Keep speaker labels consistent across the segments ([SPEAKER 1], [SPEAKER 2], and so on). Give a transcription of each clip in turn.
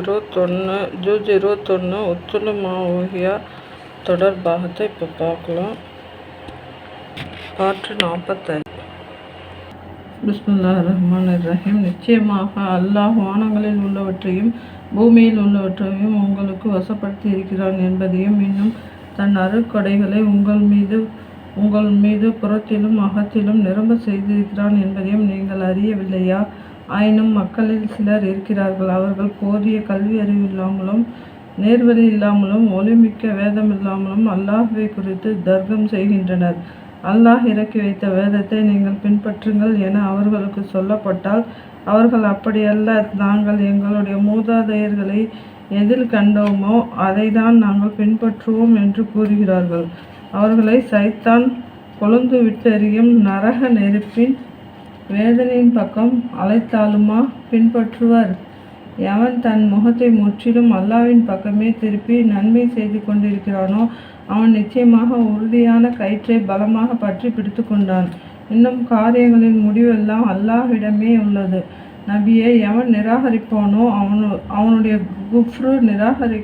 [SPEAKER 1] இருபத்தொன்று ஜூஜ் இருபத்தொன்று உத்துலு மாவோகியா தொடர் பாகத்தை இப்போ பார்க்கலாம். பாட்டு நாற்பத்தைந்து பிஸ்மில்லா ரஹ்மான் ரஹீம். நிச்சயமாக அல்லாஹ் வானங்களில் உள்ளவற்றையும் பூமியில் உள்ளவற்றையும் உங்களுக்கு வசப்படுத்தி இருக்கிறான் என்பதையும் இன்னும் தன் அருக்கொடைகளை உங்கள் மீது உங்கள் மீது புறத்திலும் அகத்திலும் நிரம்ப செய்திருக்கிறான் என்பதையும் நீங்கள் அறியவில்லையா? ஆயினும் மக்களில் சிலர் இருக்கிறார்கள். அவர்கள் போதிய கல்வி அறிவு இல்லாமலும் நேர்வழி இல்லாமலும் ஒளிமிக்க வேதம் இல்லாமலும் அல்லாஹ்வை குறித்து தர்க்கம் செய்கின்றனர். அல்லாஹ் இறக்கி வைத்த வேதத்தை நீங்கள் பின்பற்றுங்கள் என அவர்களுக்கு சொல்லப்பட்டால் அவர்கள் அப்படியல்ல நாங்கள் எங்களுடைய மூதாதையர்களை எதில் கண்டோமோ அதை தான் நாங்கள் பின்பற்றுவோம் என்று கூறுகிறார்கள். அவர்களை சைத்தான் கொழுந்து விட்டெறியும் நரக நெருப்பின் வேதனையின் பக்கம் அழைத்தாலுமா பின்பற்றுவர்? எவன் தன் முகத்தை முற்றிலும் அல்லாவின் பக்கமே திருப்பி நன்மை செய்து கொண்டிருக்கிறானோ அவன் நிச்சயமாக உறுதியான கயிற்றை பலமாக பற்றி பிடித்து கொண்டான். இன்னும் காரியங்களின் முடிவெல்லாம் அல்லாஹ்விடமே உள்ளது. நபியை எவன் நிராகரிப்பானோ அவனு அவனுடைய குஃப்ரு நிராகரி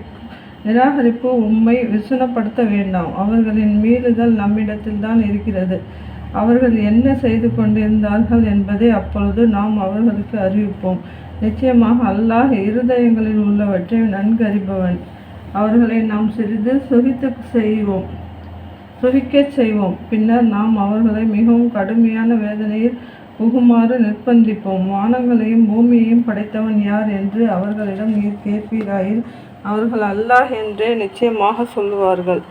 [SPEAKER 1] நிராகரிப்பு உண்மை விசனப்படுத்த வேண்டாம். அவர்களின் மீறுதல் நம்மிடத்தில்தான் இருக்கிறது. அவர்கள் என்ன செய்து கொண்டிருந்தார்கள் என்பதை அப்பொழுது நாம் அவர்களுக்கு அறிவிப்போம். நிச்சயமாக அல்லாஹ் இருதயங்களில் உள்ளவற்றை நன்கு அறிபவன் அவர்களை நாம் சிறிது சுகித்து செய்வோம். சுகிக்கச் செய்வோம். பின்னர் நாம் அவர்களை மிகவும் கடுமையான வேதனையில் புகுமாறு நிர்பந்திப்போம் வானங்களையும் பூமியையும் படைத்தவன் யார் என்று அவர்களிடம் நீர் கேட்பீராயில் அவர்கள் அல்லாஹ் என்றே நிச்சயமாக சொல்லுவார்கள்.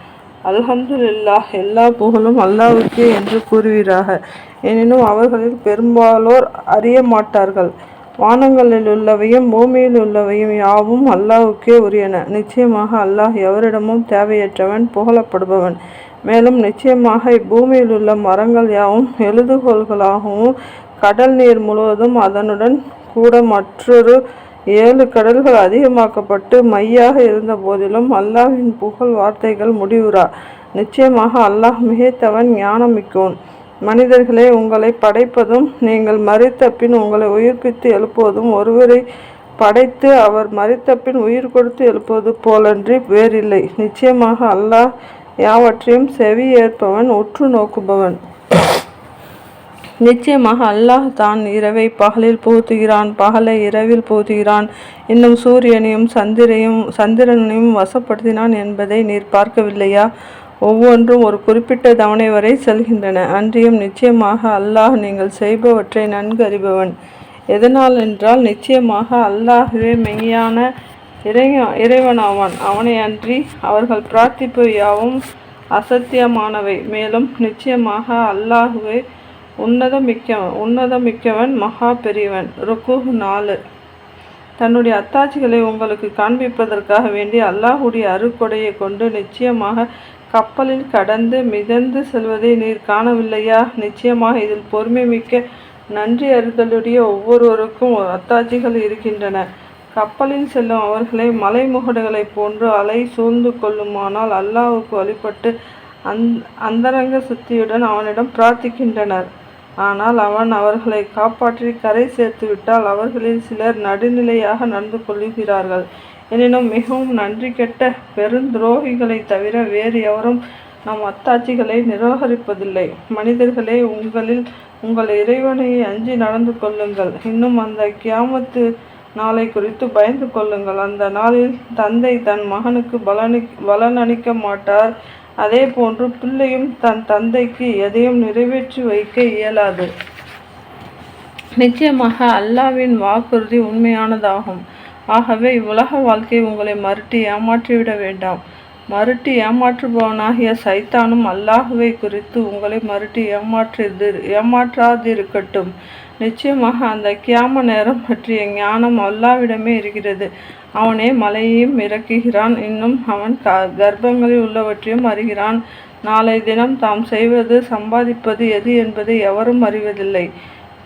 [SPEAKER 1] அல்ஹம்துல்லா எல்லா புகழும் அல்லாஹ்வுக்கே என்று கூறுவீராக. எனினும் அவர்களில் பெரும்பாலோர் அறிய மாட்டார்கள். வானங்களில் உள்ளவையும் பூமியில் உள்ளவையும் யாவும் அல்லாவுக்கே உரியன. நிச்சயமாக அல்லாஹ் எவரிடமும் தேவையற்றவன் புகழப்படுபவன். மேலும் நிச்சயமாக இப்பூமியில் உள்ள மரங்கள் யாவும் எழுதுகோள்களாகவும் கடல் நீர் முழுவதும் அதனுடன் கூட மற்றொரு ஏழு கடல்கள் அதிகமாக்கப்பட்டு மையாக இருந்த போதிலும் அல்லாஹ்வின் புகழ் வார்த்தைகள் முடிவுறா. நிச்சயமாக அல்லாஹ் மிகைத்தவன் ஞானமிக்கோன் மனிதர்களே உங்களை படைப்பதும் நீங்கள் மறித்த பின் உங்களை உயிர்ப்பித்து எழுப்புவதும் ஒருவரை படைத்து அவர் மறித்த பின் உயிர் கொடுத்து எழுப்புவது போலன்றி வேறில்லை. நிச்சயமாக அல்லாஹ் யாவற்றையும் செவி ஏற்பவன் உற்று நோக்குபவன். நிச்சயமாக அல்லாஹ் தான் இரவை பகலில் புகுத்துகிறான் பகலை இரவில் புகுத்துகிறான் இன்னும் சூரியனையும் சந்திரையும் சந்திரனையும் வசப்படுத்தினான் என்பதை நீர் பார்க்கவில்லையா? ஒவ்வொன்றும் ஒரு குறிப்பிட்ட தவணை வரை செல்கின்றன. அன்றியும் நிச்சயமாக அல்லாஹ் நீங்கள் செய்பவற்றை நன்கு அறிபவன். எதனால் என்றால் நிச்சயமாக அல்லாஹ்வே மெய்யான இறை இறைவனாவான். அவனை அன்றி அவர்கள் பிரார்த்திப்பு யாவும் அசத்தியமானவை. மேலும் நிச்சயமாக அல்லாஹுவே உன்னதமிக்கவன் உன்னதமிக்கவன் மகா பெரியவன். ருக்கு நாலு. தன்னுடைய அத்தாட்சிகளை உங்களுக்கு காண்பிப்பதற்காக வேண்டி அல்லாஹுடைய அருக்கொடையை கொண்டு நிச்சயமாக கப்பலில் கடந்து மிதந்து செல்வதை நீர் காணவில்லையா? நிச்சயமாக இதில் பொறுமை மிக்க நன்றி அறிதலுடைய ஒவ்வொருவருக்கும் அத்தாட்சிகள் இருக்கின்றன. கப்பலில் செல்லும் அவர்களை மலைமுகடுகளை போன்று அலை சூழ்ந்து கொள்ளுமானால் அல்லாஹுக்கு வழிபட்டு அந் அந்தரங்க சுத்தியுடன் அவனிடம் பிரார்த்திக்கின்றனர். ஆனால் அவன் அவர்களை காப்பாற்றி கரை சேர்த்துவிட்டால் அவர்களில் சிலர் நடுநிலையாக நடந்து கொள்கிறார்கள் எனினும் மிகவும் நன்றி கெட்ட பெருந்துரோகிகளை தவிர வேறு எவரும் நம் அத்தாட்சிகளை நிராகரிப்பதில்லை. மனிதர்களே உங்களில் உங்கள் இறைவனை அஞ்சி நடந்து கொள்ளுங்கள். இன்னும் அந்த கியாமத்து நாளை குறித்து பயந்து கொள்ளுங்கள். அந்த நாளில் தந்தை தன் மகனுக்கு பலனி பலனளிக்க மாட்டார். அதே போன்று பிள்ளையும் தன் தந்தைக்கு எதையும் நிறைவேற்றி வைக்க இயலாது. நிச்சயமாக அல்லாவின் வாக்குறுதி உண்மையானதாகும். ஆகவே இவ்வுலக வாழ்க்கை உங்களை மறுட்டி ஏமாற்றிவிட வேண்டாம். மறுட்டி ஏமாற்றுபவனாகிய சைத்தானும் அல்லாஹுவை குறித்து உங்களை மறுட்டி ஏமாற்றிது ஏமாற்றாதிருக்கட்டும். நிச்சயமாக அந்த கியாம நேரம் பற்றிய ஞானம் அல்லாவிடமே இருக்கிறது. அவனே மலையையும் இறக்குகிறான். இன்னும் அவன் க கர்ப்பங்களில் உள்ளவற்றையும் அறிகிறான். நாளை தினம் தாம் செய்வது சம்பாதிப்பது எது என்பதை எவரும் அறிவதில்லை.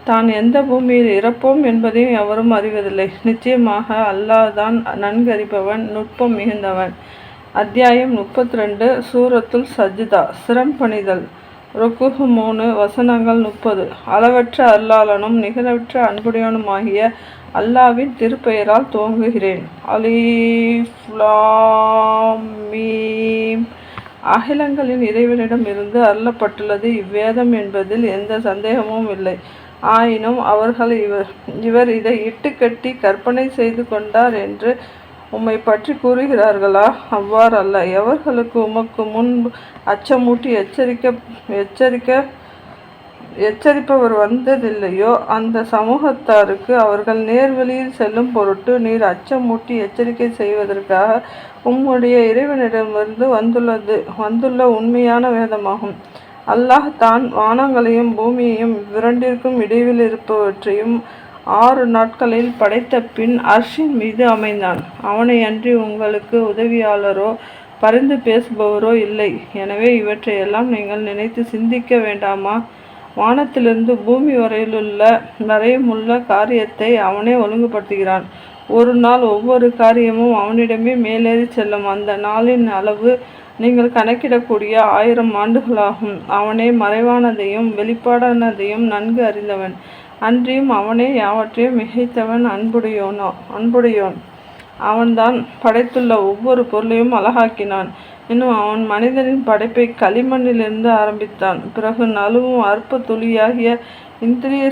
[SPEAKER 1] தான் எந்த பூமியில் இறப்போம் என்பதையும் எவரும் அறிவதில்லை. நிச்சயமாக அல்லாஹ் தான் நன்கறிபவன் நுட்பம் மிகுந்தவன். அத்தியாயம் முப்பத்தி ரெண்டு சூரத்துல் சஜிதா சிரம் பணிதல் ருக்குஹு மூணு வசனங்கள் முப்பது. அளவற்ற அல்லாளனும் நிகரற்ற அன்புடையவனுமாகிய அல்லாவின் திருப்பெயரால் துவங்குகிறேன். அலீஃப் அகிலங்களின் இறைவனிடம் இருந்து அருளப்பட்டுள்ளது. இவ்வேதம் என்பதில் எந்த சந்தேகமும் இல்லை. ஆயினும் அவர்கள் இவர் இவர் இதை இட்டுக்கட்டி கற்பனை செய்து கொண்டார் என்று உம்மை பற்றி கூறுகிறார்களா? அவ்வாறல்ல. எவர்களுக்கு உமக்கு முன்பு அச்சமூட்டி எச்சரிக்க எச்சரிக்க எச்சரிப்பவர் வந்ததில்லையோ அந்த சமூகத்தாருக்கு அவர்கள் நேர்வழியில் செல்லும் பொருட்டு நீர் அச்சமூட்டி எச்சரிக்கை செய்வதற்காக உம்முடைய இறைவனிடமிருந்து வந்துள்ளது வந்துள்ள உண்மையான வேதமாகும். அல்லாஹ் தான் வானங்களையும் பூமியையும் இவ்விரண்டிற்கும் இடைவில் இருப்பவற்றையும் ஆறு நாட்களில் படைத்த பின் அர்ஷின் மீது அமைந்தான். அவனை அன்றி உங்களுக்கு உதவியாளரோ பரிந்து பேசுபவரோ இல்லை. எனவே இவற்றையெல்லாம் நீங்கள் நினைத்து சிந்திக்க வேண்டாமா? வானத்திலிருந்து பூமி வரையிலுள்ள வரையுமுள்ள காரியத்தை அவனே ஒழுங்குபடுத்துகிறான். ஒரு நாள் ஒவ்வொரு காரியமும் அவனிடமே மேலேறி செல்லும். அந்த நாளின் அளவு நீங்கள் கணக்கிடக்கூடிய ஆயிரம் ஆண்டுகளாகும். அவனே மறைவானதையும் வெளிப்பாடானதையும் நன்கு அறிந்தவன். அன்றியும் அவனே யாவற்றையும் மிகைத்தவன் அன்புடையோனோ அன்புடையோன். அவன்தான் படைத்துள்ள ஒவ்வொரு பொருளையும் அழகாக்கினான். இன்னும் அவன் மனிதனின் படைப்பை களிமண்ணிலிருந்து ஆரம்பித்தான். பிறகு நழுவும் அற்ப துளியாகிய இந்திரிய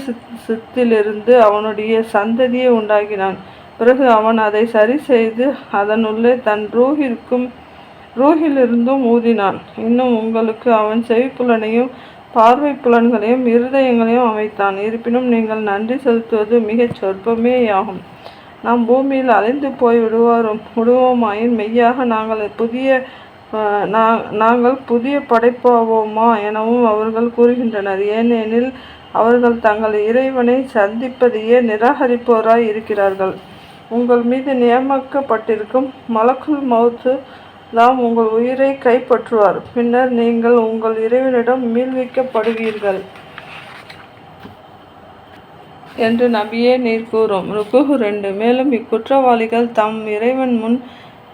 [SPEAKER 1] சித்திலிருந்து அவனுடைய சந்ததியை உண்டாகினான் பிறகு அவன் அதை சரி செய்து அதனுள்ளே தன் ரூஹிற்கும் ரூஹிலிருந்தும் ஊதினான். இன்னும் உங்களுக்கு அவன் செவிப்புலனையும் பார்வை புலன்களையும் இருதயங்களையும் அமைத்தான். இருப்பினும் நீங்கள் நன்றி செலுத்துவது மிகச் சொற்பமேயாகும். நாம் பூமியில் அலைந்து போய் விடுவாரும் விடுவோமாயின் மெய்யாக நாங்கள் புதிய நாங்கள் புதிய படைப்பாவோமா எனவும் அவர்கள் கூறுகின்றனர். ஏனெனில் அவர்கள் தங்கள் இறைவனை சந்திப்பதையே நிராகரிப்போராய் இருக்கிறார்கள். உங்கள் மீது நியமிக்கப்பட்டிருக்கும் மலக்குள் மவுத்து தாம் உங்கள் உயிரை கைப்பற்றுவார். பின்னர் நீங்கள் உங்கள் இறைவனிடம் மீள்விக்கப்படுவீர்கள் என்று நபியே நீர் கூறும். ருக்குஹு ரெண்டு. மேலும் இக்குற்றவாளிகள் தம் இறைவன் முன்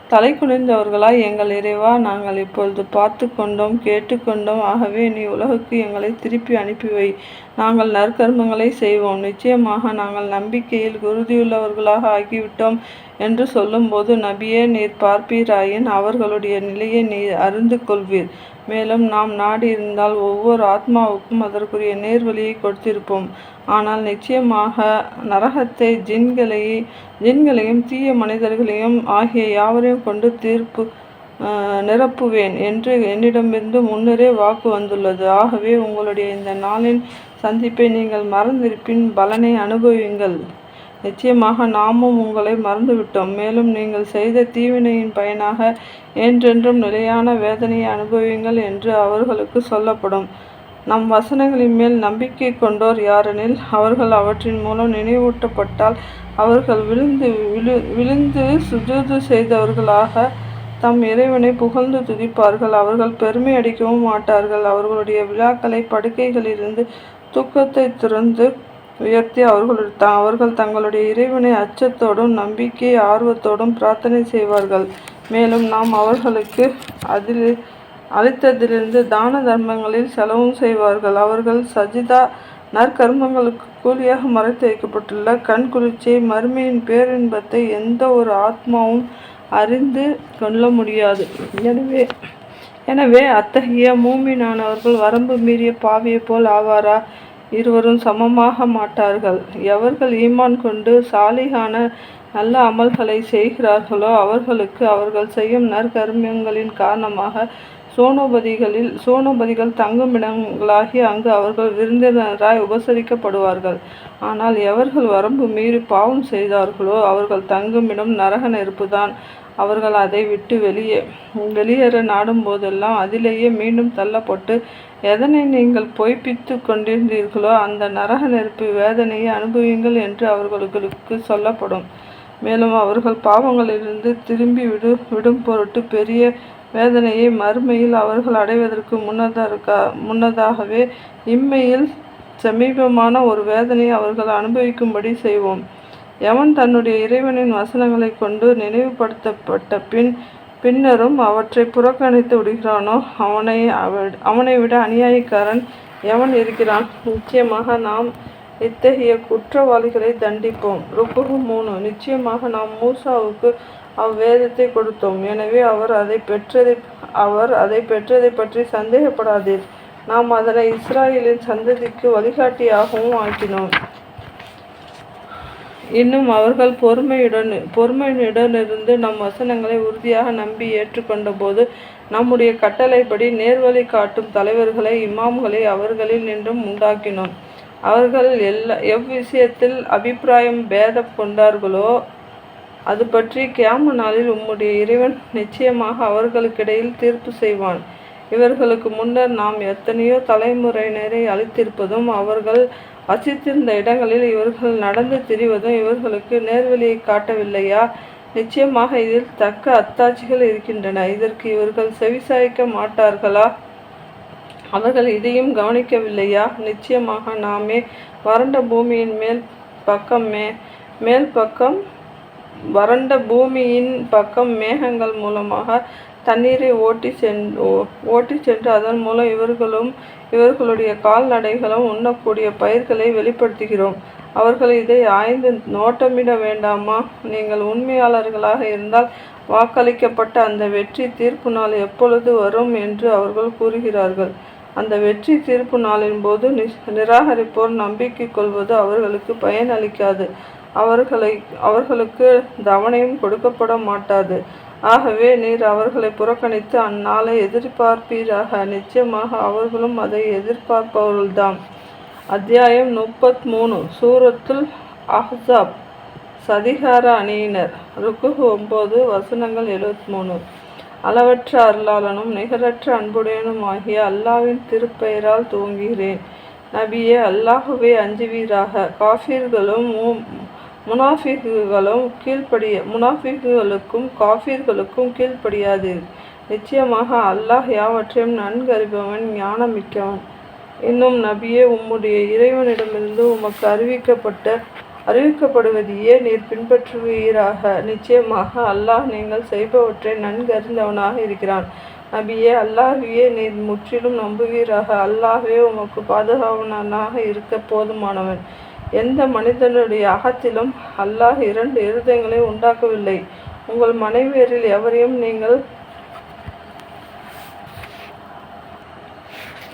[SPEAKER 1] தலை குனிந்தவர்களாய் எங்கள் இறைவா நாங்கள் இப்பொழுது பார்த்து கொண்டோம் கேட்டுக்கொண்டோம் ஆகவே நீ உலகுக்கு எங்களை திருப்பி அனுப்பி வை நாங்கள் நற்கர்மங்களை செய்வோம். நிச்சயமாக நாங்கள் நம்பிக்கையில் குருதியுள்ளவர்களாக ஆகிவிட்டோம் என்று சொல்லும்போது நபியே நீர் பார்ப்பீராயின் அவர்களுடைய நிலையை நீர் அறிந்து கொள்வீர் மேலும் நாம் நாடியிருந்தால் ஒவ்வொரு ஆத்மாவுக்கும் அதற்குரிய நேர்வழியை கொடுத்திருப்போம். ஆனால் நிச்சயமாக நரகத்தை ஜின்களை ஜின்களையும் தீய மனிதர்களையும் ஆகிய யாவரையும் கொண்டு தீர்ப்பு நிரப்புவேன் என்று என்னிடமிருந்து முன்னரே வாக்கு வந்துள்ளது. ஆகவே உங்களுடைய இந்த நாளின் சந்திப்பை நீங்கள் மறந்திருப்பின் பலனை அனுபவியுங்கள். நிச்சயமாக நாமும் உங்களை மறந்துவிட்டோம். மேலும் நீங்கள் செய்த தீவினையின் பயனாக என்றென்றும் நிலையான வேதனையை அனுபவியுங்கள் என்று அவர்களுக்கு சொல்லப்படும். நம் வசனங்களின் மேல் நம்பிக்கை கொண்டோர் யாரெனில் அவர்கள் அவற்றின் மூலம் நினைவூட்டப்பட்டால் அவர்கள் விழுந்து விழு விழுந்து சுஜூது செய்தவர்களாக தம் இறைவனை புகழ்ந்து துதிப்பார்கள். அவர்கள் பெருமை அடிக்கவும் மாட்டார்கள். அவர்களுடைய விழாக்களை படுக்கைகளிலிருந்து தூக்கத்தை திறந்து உயர்த்தி அவர்கள் அவர்கள் தங்களுடைய இறைவனை அச்சத்தோடும் நம்பிக்கை ஆர்வத்தோடும் பிரார்த்தனை செய்வார்கள். மேலும் நாம் அவர்களுக்கு அதில் அளித்ததிலிருந்து தான தர்மங்களில் செலவும் செய்வார்கள். அவர்கள் சஜிதா நற்கர்மங்களுக்கு கூலியாக மறைத்து வைக்கப்பட்டுள்ள கண் குளிர்ச்சியை மறுமையின் பேரின்பத்தை எந்த ஒரு ஆத்மாவும் அறிந்து கொள்ள முடியாது. எனவே எனவே அத்தகைய மூமினானவர்கள் வரம்பு மீறிய பாவியை போல் ஆவாரா? இருவரும் சமமாக மாட்டார்கள். எவர்கள் ஈமான் கொண்டு சாலிகான நல்ல அமல்களை செய்கிறார்களோ அவர்களுக்கு அவர்கள் செய்யும் நற்கர்மியங்களின் காரணமாக சோனோபதிகளில் சோனோபதிகள் தங்குமிடங்களாகி அங்கு அவர்கள் விருந்தினராய் உபசரிக்கப்படுவார்கள். ஆனால் எவர்கள் வரம்பு மீறி பாவம் செய்தார்களோ அவர்கள் தங்குமிடம் நரக நெருப்புதான். அவர்கள் அதை விட்டு வெளியே வெளியேற நாடும் போதெல்லாம் அதிலேயே மீண்டும் தள்ளப்பட்டு எதனை நீங்கள் பொய்ப்பித்து கொண்டிருந்தீர்களோ அந்த நரக நெருப்பு வேதனையை அனுபவியுங்கள் என்று அவர்களுக்கு சொல்லப்படும். மேலும் அவர்கள் பாவங்களிலிருந்து திரும்பி விடு விடும் பொருட்டு பெரிய வேதனையை மறுமையில் அவர்கள் அடைவதற்கு முன்னதாக முன்னதாகவே இம்மையில் சமீபமான ஒரு வேதனையை அவர்கள் அனுபவிக்கும்படி செய்வோம். எவன் தன்னுடைய இறைவனின் வசனங்களை கொண்டு நினைவுபடுத்தப்பட்ட பின் பின்னரும் அவற்றை புறக்கணித்து விடுகிறானோ அவனை அவனை விட அநியாயக்காரன் எவன் இருக்கிறான்? நிச்சயமாக நாம் இத்தகைய குற்றவாளிகளை தண்டிப்போம். ருக்குகு மூணு. நிச்சயமாக நாம் மூசாவுக்கு அவ்வேதத்தை கொடுத்தோம். எனவே அவர் அதை பெற்றதை அவர் அதை பெற்றதை பற்றி சந்தேகப்படாதீர். நாம் அதனை இஸ்ராயலின் சந்ததிக்கு வழிகாட்டியாகவும் ஆக்கினோம். இன்னும் அவர்கள் பொறுமையுடன் பொறுமையுடனிருந்து நம் வசனங்களை உறுதியாக நம்பி ஏற்றுக்கொண்ட போது நம்முடைய கட்டளைப்படி நேர்வழி காட்டும் தலைவர்களை இமாம்களை அவர்களில் நின்றும் உண்டாக்கினோம். அவர்கள் எல்லா எவ்விஷயத்தில் அபிப்பிராயம் பேதம் கொண்டார்களோ அது பற்றி கேம நாளில் உம்முடைய இறைவன் நிச்சயமாக அவர்களுக்கிடையில் தீர்ப்பு செய்வான். இவர்களுக்கு முன்னர் நாம் எத்தனையோ தலைமுறையினரை அளித்திருப்பதும் அவர்கள் வசித்திருந்த இடங்களில் இவர்கள் நடந்து திரிவதும் இவர்களுக்கு நேர்வழியை காட்டவில்லையா? நிச்சயமாக இதில் தக்க அத்தாட்சிகள் இருக்கின்றன. இதற்கு இவர்கள் செவிசாய்க்க மாட்டார்களா? அவர்கள் இதையும் கவனிக்கவில்லையா? நிச்சயமாக நாமே வறண்ட பூமியின் மேல் பக்கம் மே மேல் பக்கம் வறண்ட பூமியின் பக்கம் மேகங்கள் மூலமாக தண்ணீரை ஓட்டி சென் ஓட்டி சென்று அதன் மூலம் இவர்களும் இவர்களுடைய கால்நடைகளும் உண்ணக்கூடிய பயிர்களை வெளிப்படுத்துகிறோம். அவர்கள் இதை ஆய்ந்து நோட்டமிட வேண்டாமா? நீங்கள் உண்மையாளர்களாக இருந்தால் வாக்களிக்கப்பட்ட அந்த வெற்றி தீர்ப்பு நாள் எப்பொழுது வரும் என்று அவர்கள் கூறுகிறார்கள். அந்த வெற்றி தீர்ப்பு நாளின் போது நிராகரிப்போர் நம்பிக்கை கொள்வது அவர்களுக்கு பயனளிக்காது. அவர்களை அவர்களுக்கு தவணையும் கொடுக்கப்பட மாட்டாது. ஆகவே நீர் அவர்களை புறக்கணித்து அந்நாளை எதிர்பார்ப்பீராக. நிச்சயமாக அவர்களும் அதை எதிர்பார்ப்பவர்கள்தான் அத்தியாயம் முப்பத் மூணு சூரத்துல் அஹ்சாப். சதிகார அணியினர். ருக்கு ஒம்பது வசனங்கள் எழுபத்தி மூணு அளவற்ற அருளாளனும் நிகரற்ற அன்புடையனும் ஆகிய அல்லாவின் திருப்பெயரால் துவங்குகிறேன். நபியே அல்லாஹுவே அஞ்சுவீராக. காஃபீர்களும் முனாஃபிகுகளும் கீழ்ப்படிய முனாஃபிகுகளுக்கும் காஃபீர்களுக்கும் கீழ்ப்படியாது. நிச்சயமாக அல்லாஹ் யாவற்றையும் நன்கு அறிபவன் ஞானமிக்கவன். இன்னும் நபியே உம்முடைய இறைவனிடமிருந்து உமக்கு அறிவிக்கப்பட்ட அறிவிக்கப்படுவதையே நீர் பின்பற்றுவீராக? நிச்சயமாக அல்லாஹ் நீங்கள் செய்பவற்றை நன்கு அறிந்தவனாக இருக்கிறான். நபியே அல்லாஹ்வியே நீர் முற்றிலும் நம்புவீராக. அல்லாஹே உமக்கு பாதுகாவனாக இருக்க போதுமானவன். எந்த மனிதனுடைய அகத்திலும் அல்லாஹ் இரண்டு இருதயங்களை உண்டாக்கவில்லை. உங்கள் மனைவியரில் எவரையும் நீங்கள்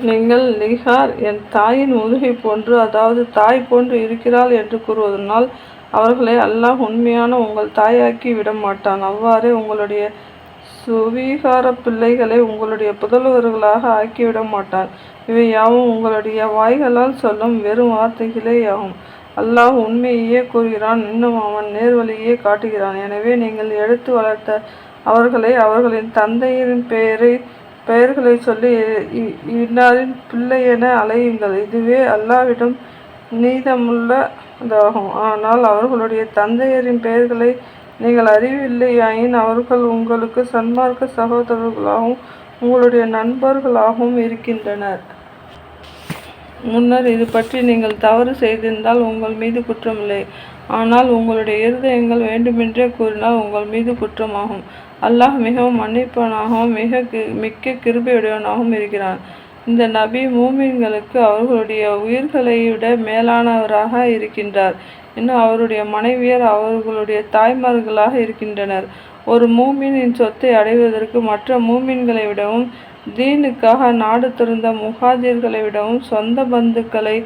[SPEAKER 1] நீங்கள் நிகார் என் தாயின் முதுகை போன்று அதாவது தாய் போன்று இருக்கிறாள் என்று கூறுவதனால் அவர்களை அல்லாஹ் உண்மையான உங்கள் தாயாக்கி விட மாட்டான் அவ்வாறே உங்களுடைய சுவீகார பிள்ளைகளை உங்களுடைய புதல்வர்களாக ஆக்கிவிட மாட்டான் இவை யாவும் உங்களுடைய வாய்களால் சொல்லும் வெறும் வார்த்தைகளே ஆகும் அல்லாஹ் உண்மையே கூறுகிறான் இன்னும் அவன் நேர்வழியே காட்டுகிறான். எனவே நீங்கள் எடுத்து வளர்த்த அவர்களை அவர்களின் தந்தையின் பெயரை பெயர்களை சொல்லி இன்னாரின் பிள்ளை என அலையுங்கள் இதுவே அல்லாவிடம் நீதமுள்ளதாகும். ஆனால் அவர்களுடைய தந்தையரின் பெயர்களை நீங்கள் அறிவில்லையாயின் அவர்கள் உங்களுக்கு சன்மார்க்க சகோதரர்களாகவும் உங்களுடைய நண்பர்களாகவும் இருக்கின்றனர். முன்னர் இது பற்றி நீங்கள் தவறு செய்திருந்தால் உங்கள் மீது குற்றமில்லை. ஆனால் உங்களுடைய இருதயங்கள் வேண்டுமென்றே கூறினால் உங்கள் மீது குற்றமாகும். அல்லாஹ் மிகவும் மன்னிப்பவனாகவும் மிக மிக்க கிருபையுடையவனாகவும் இருக்கிறான். இந்த நபி மூமின்களுக்கு அவர்களுடைய உயிர்களை விட மேலானவராக இருக்கின்றார். இன்னும் அவருடைய மனைவியர் அவர்களுடைய தாய்மார்களாக இருக்கின்றனர். ஒரு மூமினின் சொத்தை அடைவதற்கு மற்ற மூமின்களை விடவும் தீனுக்காக நாடு திறந்த முகாதிர்களை விடவும் சொந்த பந்துக்களை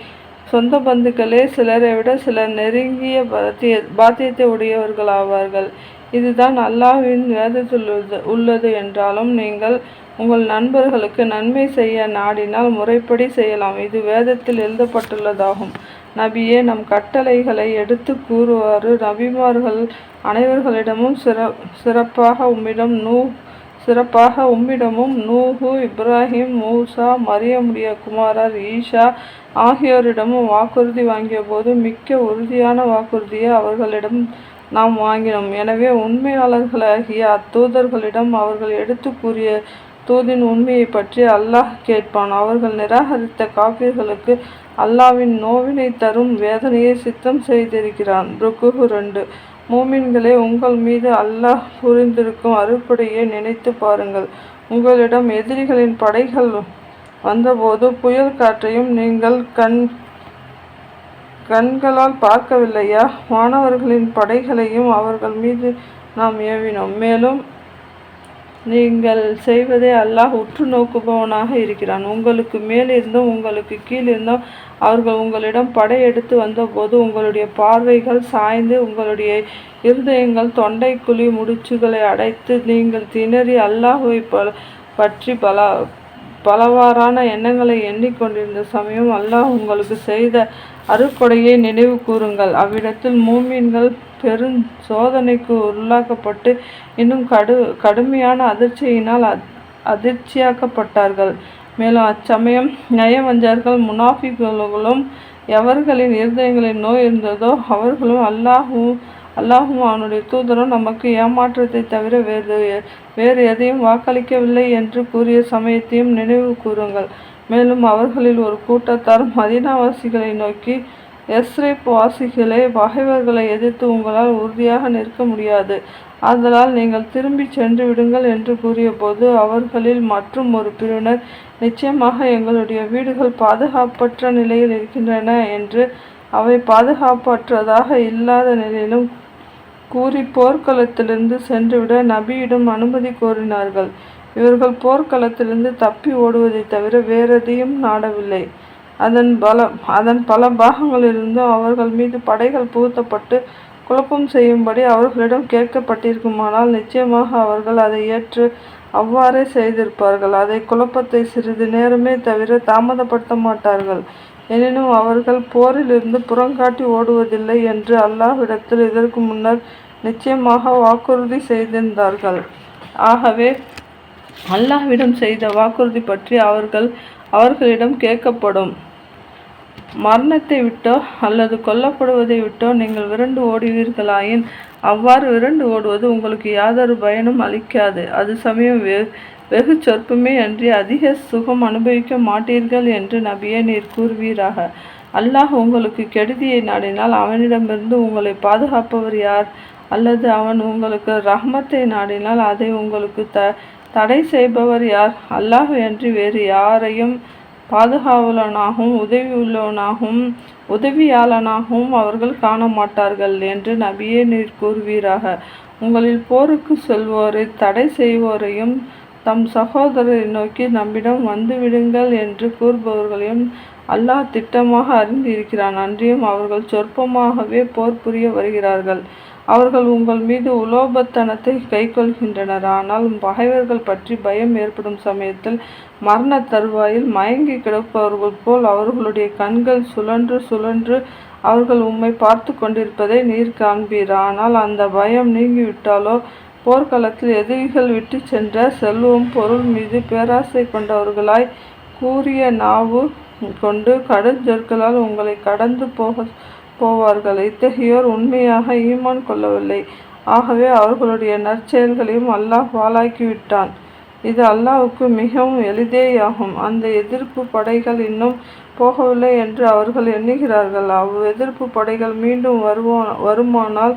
[SPEAKER 1] சொந்த பந்துக்களே சிலரை விட சிலர் நெருங்கிய பாத்திய பாத்தியத்தை உடையவர்களாவார்கள். இதுதான் அல்லாஹ்வின் வேதத்தில் உள்ளது என்றாலும் நீங்கள் உங்கள் நண்பர்களுக்கு நன்மை செய்ய நாடினால் முறைப்படி செய்யலாம். இது வேதத்தில் எழுதப்பட்டுள்ளதாகும். நபியே நம் கட்டளைகளை எடுத்து கூறுவாறு நபிமார்கள் அனைவர்களிடமும் சிற சிறப்பாக உம்மிடம் நூ சிறப்பாக உம்மிடமும் நூஹு இப்ராஹிம் மூசா மரியமுடைய குமாரர் ஈஷா ஆகியோரிடமும் வாக்குறுதி வாங்கிய போது மிக்க உறுதியான வாக்குறுதியை அவர்களிடம் நாம் வாங்கினோம். எனவே உண்மையாளர்களாகிய அத்தூதர்களிடம் அவர்கள் எடுத்து கூறிய தூதின் உண்மையை பற்றி அல்லாஹ் கேட்பான். அவர்கள் நிராகரித்த காப்பீர்களுக்கு அல்லாவின் நோவினை தரும் வேதனையை சித்தம் செய்திருக்கிறான். ருக்குஹு ரெண்டு. மூமின்களே உங்கள் மீது அல்லாஹ் புரிந்திருக்கும் அறுப்படையை நினைத்து பாருங்கள். உங்களிடம் எதிரிகளின் படைகள் வந்தபோது புயல் காற்றையும் நீங்கள் கண் கண்களால் பார்க்கவில்லையா? மாணவர்களின் படைகளையும் அவர்கள் மீது நாம் ஏவினோம். மேலும் நீங்கள் செய்வதை அல்லாஹ் உற்று நோக்குபவனாக இருக்கிறான். உங்களுக்கு மேல் இருந்தும் உங்களுக்கு கீழிருந்தும் அவர்கள் உங்களிடம் படையெடுத்து வந்தபோது உங்களுடைய பார்வைகள் சாய்ந்து உங்களுடைய இருதயங்கள் தொண்டைக்குழி முடிச்சுகளை அடைத்து நீங்கள் திணறி அல்லாஹுவை பற்றி பல பலவாறான எண்ணங்களை எண்ணிக்கொண்டிருந்த சமயம் அல்லாஹ் உங்களுக்கு செய்த அருக்கொடையை நினைவு கூறுங்கள். அவ்விடத்தில் மூமீன்கள் பெரும் சோதனைக்கு உள்ளாக்கப்பட்டு இன்னும் கடு கடுமையான அதிர்ச்சியினால் அதிர்ச்சியாக்கப்பட்டார்கள். மேலும் அச்சமயம் நயவஞ்சர்கள் முனாஃபிகளும் எவர்களின் இருதயங்களின் நோய் இருந்ததோ அவர்களும் அல்லாஹும் அல்லாஹும் அவனுடைய தூதரும் நமக்கு ஏமாற்றத்தை தவிர வேறு வேறு எதையும் வாக்களிக்கவில்லை என்று கூறிய சமயத்தையும் நினைவு கூறுங்கள் மேலும் அவர்களில் ஒரு கூட்டத்தார் மதினாவாசிகளை நோக்கி எஸ்ரேப் வாசிகளே பகைவர்களை எதிர்த்து உங்களால் உறுதியாக நிற்க முடியாது. ஆதலால் நீங்கள் திரும்பி சென்று விடுங்கள் என்று கூறியபோது அவர்களில் மற்றும் ஒரு பிரிவினர் நிச்சயமாக எங்களுடைய வீடுகள் பாதுகாப்பற்ற நிலையில் இருக்கின்றன என்று அவை பாதுகாப்பற்றதாக இல்லாத நிலையிலும் கூறி போர்க்களத்திலிருந்து சென்றுவிட நபியிடம் அனுமதி கோரினார்கள். இவர்கள் போர்க்களத்திலிருந்து தப்பி ஓடுவதை தவிர வேறெதையும் நாடவில்லை. அதன் பல அதன் பல பாகங்களிலிருந்தும் அவர்கள் மீது படைகள் புகுத்தப்பட்டு குழப்பம் செய்யும்படி அவர்களிடம் கேட்கப்பட்டிருக்குமானால் நிச்சயமாக அவர்கள் அதை ஏற்று அவ்வாறே செய்திருப்பார்கள். அதை குழப்பத்தை சிறிது நேரமே தவிர தாமதப்படுத்த மாட்டார்கள். எனினும் அவர்கள் போரிலிருந்து புறங்காட்டி ஓடுவதில்லை என்று அல்லாஹ்விடத்தில் இதற்கு முன்னர் நிச்சயமாக வாக்குறுதி செய்திருந்தார்கள். ஆகவே அல்லாஹ்விடம் செய்த வாக்குறுதி பற்றி அவர்கள் அவர்களிடம் கேட்கப்படும். மரணத்தை விட்டோ அல்லது கொல்லப்படுவதை விட்டோ நீங்கள் விரண்டு ஓடுவீர்களாயின் அவ்வாறு விரண்டு ஓடுவது உங்களுக்கு யாதொரு பயனும் அளிக்காது. அது சமயம் வெ வெகு சொற்பமே அன்றி அதிக சுகம் அனுபவிக்க மாட்டீர்கள் என்று நபியே நீர் கூறுவீராக. அல்லாஹ் உங்களுக்கு கெடுதியை நாடினால் அவனிடமிருந்து உங்களை பாதுகாப்பவர் யார்? அல்லது அவன் உங்களுக்கு ரஹ்மத்தை நாடினால் அதை உங்களுக்கு த தடை செய்பவர் யார்? அல்லாஹ் என்று வேறு யாரையும் பாதுகாவலனாகவும் உதவி உள்ளவனாகவும் உதவியாளனாகவும் அவர்கள் காண மாட்டார்கள் என்று நபியே நீர் கூறுவீராக. உங்களில் போருக்கு செல்வோரை தடை செய்வோரையும் தம் சகோதரரை நோக்கி நம்மிடம் வந்துவிடுங்கள் என்று கூறுபவர்களையும் அல்லாஹ் திட்டமாக அறிந்திருக்கிறான். அன்றியும் அவர்கள் சொற்பமாகவே போர் புரிய வருகிறார்கள். அவர்கள் உங்கள் மீது உலோபத்தனத்தை கைக்கொள்கின்றனர். ஆனால் பகைவர்கள் பற்றி பயம் ஏற்படும் சமயத்தில் மரண தருவாயில் மயங்கி கிடப்பவர்கள் போல் அவர்களுடைய கண்கள் சுழன்று சுழன்று அவர்கள் உம்மை பார்த்து கொண்டிருப்பதை நீர் காண்பீர். ஆனால் அந்த பயம் நீங்கிவிட்டாலோ? போர்க்களத்தில் எதிரிகள் விட்டு சென்ற செல்வம் பொருள் மீது பேராசை கொண்டவர்களாய் கூறிய நாவு கொண்டு கடுஞ்சொற்களால் உங்களை கடந்து போக போவார்கள். இத்தகையோர் உண்மையாக ஈமான் கொள்ளவில்லை. ஆகவே அவர்களுடைய நற்செயல்களையும் அல்லாஹ் வாளாக்கிவிட்டான் இது அல்லாவுக்கு மிகவும் எளிதேயாகும். அந்த எதிர்ப்பு படைகள் இன்னும் போகவில்லை என்று அவர்கள் எண்ணுகிறார்கள். அவ் எதிர்ப்பு படைகள் மீண்டும் வருவோ வருமானால்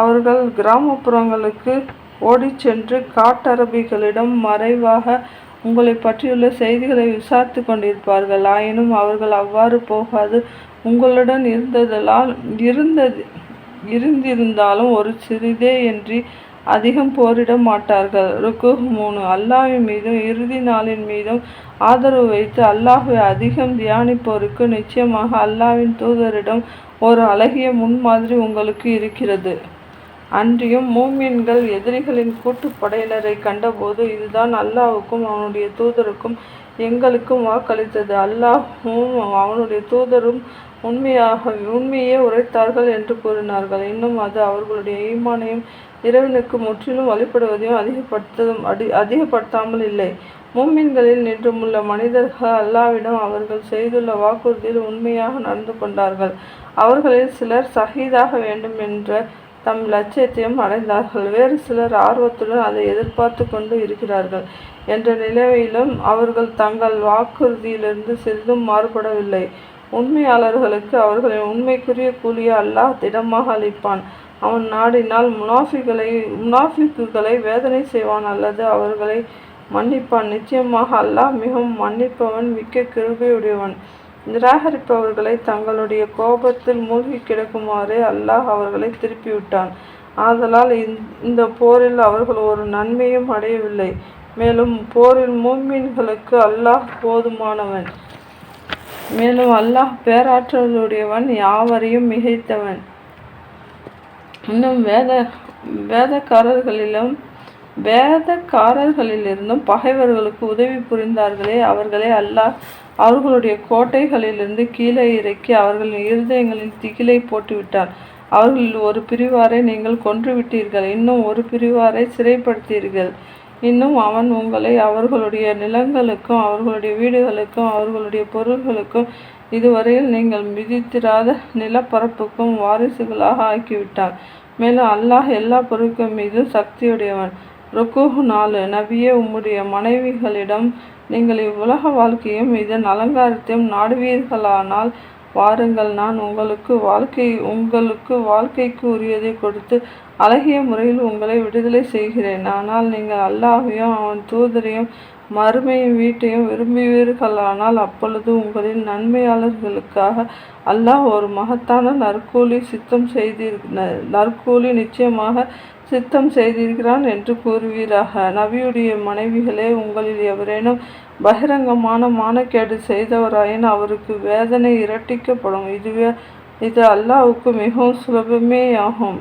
[SPEAKER 1] அவர்கள் கிராமப்புறங்களுக்கு ஓடிச் சென்று காட்டரபிகளிடம் மறைவாக உங்களை பற்றியுள்ள செய்திகளை விசாரித்து கொண்டிருப்பார்கள். ஆயினும் அவர்கள் அவ்வாறு போகாது. உங்களுடன் இருந்ததலால் இருந்தது இருந்திருந்தாலும் ஒரு சிறிதே என்று அதிகம் போரிட மாட்டார்கள். ருக்கு மூணு. அல்லாஹின் மீதும் இறுதி நாளின் மீதும் ஆதரவு வைத்து அல்லாஹை அதிகம் தியானிப்போருக்கு நிச்சயமாக அல்லாவின் தூதரிடம் ஒரு அழகிய முன்மாதிரி உங்களுக்கு இருக்கிறது. அன்றியும் மூமின்கள் எதிரிகளின் கூட்டுப்படையினரை கண்டபோது இதுதான் அல்லாவுக்கும் அவனுடைய தூதருக்கும் எங்களுக்கும் வாக்களித்தது. அல்லாஹும் அவனுடைய தூதரும் உண்மையாக உண்மையே உரைத்தார்கள் என்று கூறினார்கள். இன்னும் அது அவர்களுடைய ஈமானையும் இறைவனுக்கு முற்றிலும் வழிபடுவதையும் அதிகப்படுத்தும் அடி அதிகப்படுத்தாமல் இல்லை. மூமின்களில் நின்றுமுள்ள மனிதர்கள் அல்லாவிடம் அவர்கள் செய்துள்ள வாக்குறுதியில் உண்மையாக நடந்து கொண்டார்கள். அவர்களில் சிலர் சகிதாக வேண்டும் என்ற தம் லட்சியத்தையும் அடைந்தார்கள். வேறு சிலர் ஆர்வத்துடன் அதை எதிர்பார்த்து கொண்டு இருக்கிறார்கள் என்ற நிலையிலும் அவர்கள் தங்கள் வாக்குறுதியிலிருந்து சிறிதும் மாறுபடவில்லை. உண்மையாளர்களுக்கு அவர்களின் உண்மைக்குரிய கூலியை அல்லாஹ் திடமாக அளிப்பான். அவன் நாடினால் முனாஃபிகளை முனாஃபிக்குகளை வேதனை செய்வான் அல்லது அவர்களை மன்னிப்பான். நிச்சயமாக அல்லாஹ் மிகவும் மன்னிப்பவன் மிக்க கிருபையுடையவன். நிராகரிப்பவர்களை தங்களுடைய கோபத்தில் மூழ்கி கிடக்குமாறு அல்லாஹ் அவர்களை திருப்பிவிட்டான். ஆதலால் இந்த- இந்த போரில் அவர்கள் ஒரு நன்மையும் அடையவில்லை. மேலும் போரில் மூமின்களுக்கு அல்லாஹ் போதுமானவன். மேலும் அல்லாஹ் பேராற்றலுடையவன் யாவரையும் மிகைத்தவன். இன்னும் வேத வேதக்காரர்களிலும் வேதக்காரர்களிலிருந்தும் பகைவர்களுக்கு உதவி புரிந்தார்களே அவர்களை அல்லாஹ் அவர்களுடைய கோட்டைகளிலிருந்து கீழே இறக்கி அவர்களின் இருதயங்களில் திகிலை போட்டுவிட்டார் அவர்களில் ஒரு பிரிவாரை நீங்கள் கொன்றுவிட்டீர்கள் இன்னும் ஒரு பிரிவாரை சிறைப்படுத்தீர்கள். இன்னும் அவன் உங்களை அவர்களுடைய நிலங்களுக்கும் அவர்களுடைய வீடுகளுக்கும் அவர்களுடைய பொருள்களுக்கும் இதுவரையில் நீங்கள் மிதித்திராத நிலப்பரப்புக்கும் வாரிசுகளாக ஆக்கிவிட்டான். மேலும் அல்லாஹ் எல்லா பொருட்கள் மீதும் சக்தியுடையவன். ருக்குஹு நாலு நபியே உம்முடைய மனைவிகளிடம் நீங்கள் இவ்வுலக வாழ்க்கையும் இதன் அலங்காரத்தையும் நாடுவீர்களானால் வாருங்கள் நான் உங்களுக்கு வாழ்க்கை உங்களுக்கு வாழ்க்கைக்கு உரியதை கொடுத்து அழகிய முறையில் உங்களை விடுதலை செய்கிறேன். ஆனால் நீங்கள் அல்லாஹையும் அவன் தூதரையும் மறுமையும் வீட்டையும் விரும்புவீர்களானால் அப்பொழுது உங்களின் நன்மையாளர்களுக்காக அல்லாஹ் ஒரு மகத்தான நற்கூலி சித்தம் செய்தீர் நற்கூலி நிச்சயமாக சித்தம் செய்திருக்கிறான் என்று கூறுவீராக. நபியுடைய மனைவிகளே உங்களில் எவரேனும் பகிரங்கமான மானக்கேடு செய்தவராயின் அவருக்கு வேதனை இரட்டிக்கப்படும். இதுவே இது அல்லாவுக்கு மிகவும் சுலபமேயாகும்.